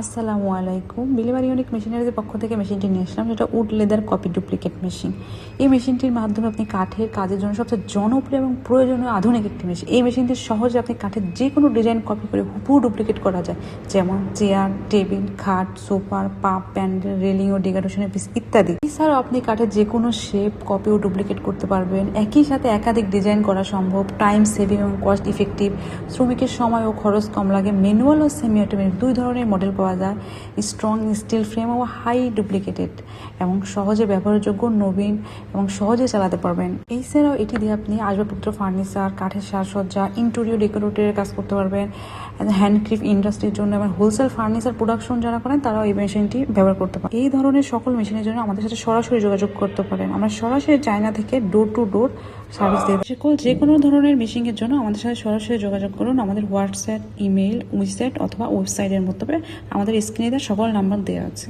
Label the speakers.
Speaker 1: আসসালামু আলাইকুম। Delivery unique মেশিনারিজের পক্ষ থেকে মেশিনটি নিয়ে আসলাম, যেটা wood leather copy duplicate machine. এই মেশিনটির মাধ্যমে আপনি কাঠের কাজের জন্য সবচেয়ে জনপ্রিয় এবং প্রয়োজনীয় আধুনিক একটি মেশিন এই মেশিনটি সহজে আপনি কাঠের যে কোনো ডিজাইন কপি করে হুবহু ডুপ্লিকেট করা যায়। যেমন চেয়ার টেবিল খাট সোফার পাপ প্যান্ডেল রেলিং ও ডেকোরেশনের পিস ইত্যাদি। এছাড়াও আপনি কাঠের যে কোনো শেপ কপি ও ডুপ্লিকেট করতে পারবেন। একই সাথে একাধিক ডিজাইন করা সম্ভব। টাইম সেভিং এবং কস্ট ইফেক্টিভ শ্রমিকের সময় ও খরচ কম লাগে। ম্যানুয়াল ও সেমি অটোমেটিক দুই ধরনের মডেল পাওয়া যায়। স্ট্রং স্টিল ফ্রেম ও হাই ডুপ্লিকেটেড এবং সহজে ব্যবহারযোগ্য, নবীন এবং সহজে চালাতে পারবেন। এছাড়াও এটি দিয়ে আপনি আসবাবপত্র ফার্নিচার কাঠের সাজসজ্জা ইন্টেরিয়র ডেকোরেটরের কাজ করতে পারবেন। হ্যান্ডক্রিফট ইন্ডাস্ট্রির জন্য এবং হোলসেল ফার্নিচার প্রোডাকশন যারা করেন, তারাও এই মেশিনটি ব্যবহার করতে পারেন এই ধরনের সকল মেশিনের জন্য আমাদের সাথে সরাসরি যোগাযোগ করতে পারেন। আমরা সরাসরি চায়না থেকে ডোর টু ডোর সার্ভিস দিয়ে। সকল যে কোনো ধরনের মেশিনের জন্য আমাদের সাথে সরাসরি যোগাযোগ করুন। আমাদের হোয়াটসঅ্যাপ ইমেল উইসেট অথবা ওয়েবসাইটের মধ্যে আমাদের স্ক্রিনে সকল নাম্বার দেওয়া আছে।